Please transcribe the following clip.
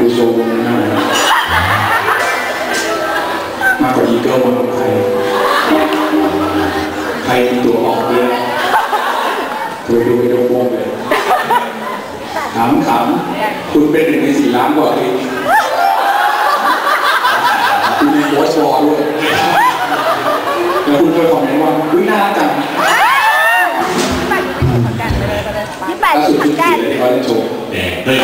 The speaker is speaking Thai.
ท่าขอท่าที่ไรแต่เก่าคงไม่รู้อะไรเอาทุเรียนมาปั่นทำเสียงจะมีอะไรมันหมุนที่ไรผมอยากดูโชว์วงนี้มากเลยมากกว่าอีเกิลมาของใครใครมีตัวออกเยอะตัวดูไปดูวงเลยถามขำคุณเป็นหนึ่งในสี่ล้านกว่าเองคุณมีโค้ชวอลด้วยแล้วคุณก็คอมเมนต์ว่าอุ้ยน่ารักจังยี่แปดล่าที่สุดขอนที่แก่นสี่เลยที่เขาเล่นโชว์แดงเฮ้ย